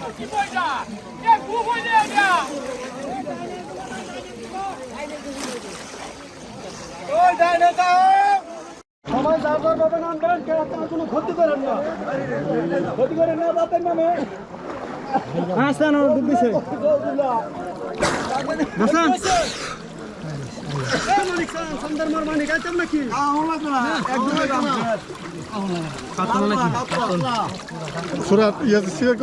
সবাই যা যার ভাবে কেউ আপনার কোনো ক্ষতি করেন না। ক্ষতি করেন না বাপের নামে। হাসান ডুব দিছে। Hasan Surat yazısı yok.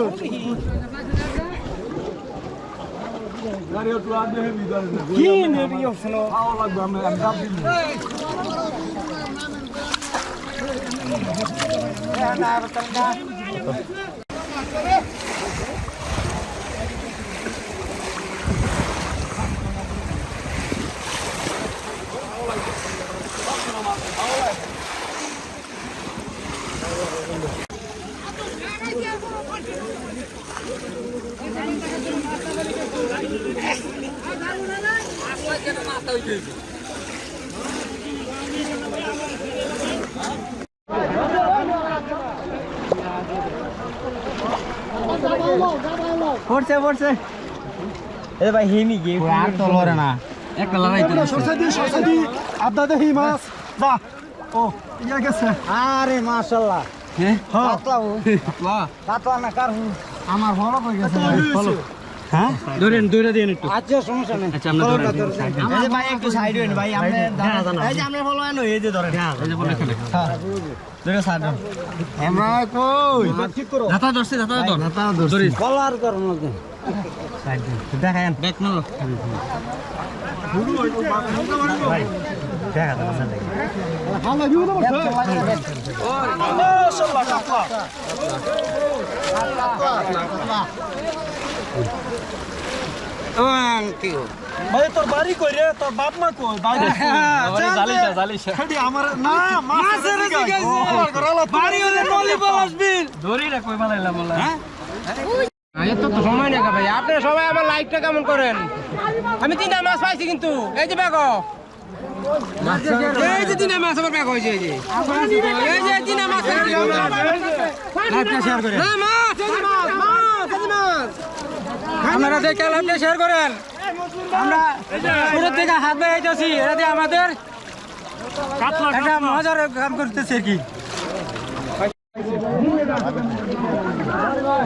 Kim yapıyorsun o? Allah ben ben ben পড়ছে পড়ছে। এ ভাই হেমি গে আর তো না। একটা লড়াই তো সরসাদি সরসাদি দেহি মাছ যা ও ইয়া গেছে। আরে মাশাআল্লাহ হ্যাঁ? পাতলা ও পাতলা না কার হু আমার হয়ে গেছে। ভালো হ্যাঁ ধরেন একটু। আচ্ছা সমস্যা নেই। আচ্ছা আমরা ধরেন এই যে ভাই একটু সাইড হইন ভাই আপনি এই যে আপনি ফলো এনো এই যে ধরেন। এই যে বলে এখানে। ধরে সাইড আমরা কই? ঠিক করো। দাতা ধরছে দাতা ধর। দাতা ধরিস ফলো করুন না সাইড দেখায়েন ব্যাক মারো দেখা দাও সাইড ভালো ভিউ দাও মাশাআল্লাহ। কাপলা ভাই তোর বাড়ি কই রে তোর বাপ মা কই বাইরে জালিশা খালি আমার না মাছের বাড়ি হলে নলি বসবিল ধরি না কই বানাইলা বলা এত তো সময় নেই ভাই। সবাই আমার লাইকটা কেমন করেন? আমি তিনটা মাছ পাইছি কিন্তু। এই যে ব্যাগো এই যে তিনটা মাছ আমার ব্যাগ হয়েছে এই যে। এই যে তিনটা মাছ শেয়ার করে না মাছ এই যে মাছ মাছ এই যে মাছ। আপনারা দেখে লাইভটা শেয়ার করেন। আমরা থেকে হাত বেড়াইতেছি এটা দিয়ে আমাদের একটা মজার কাম করতেছে কি।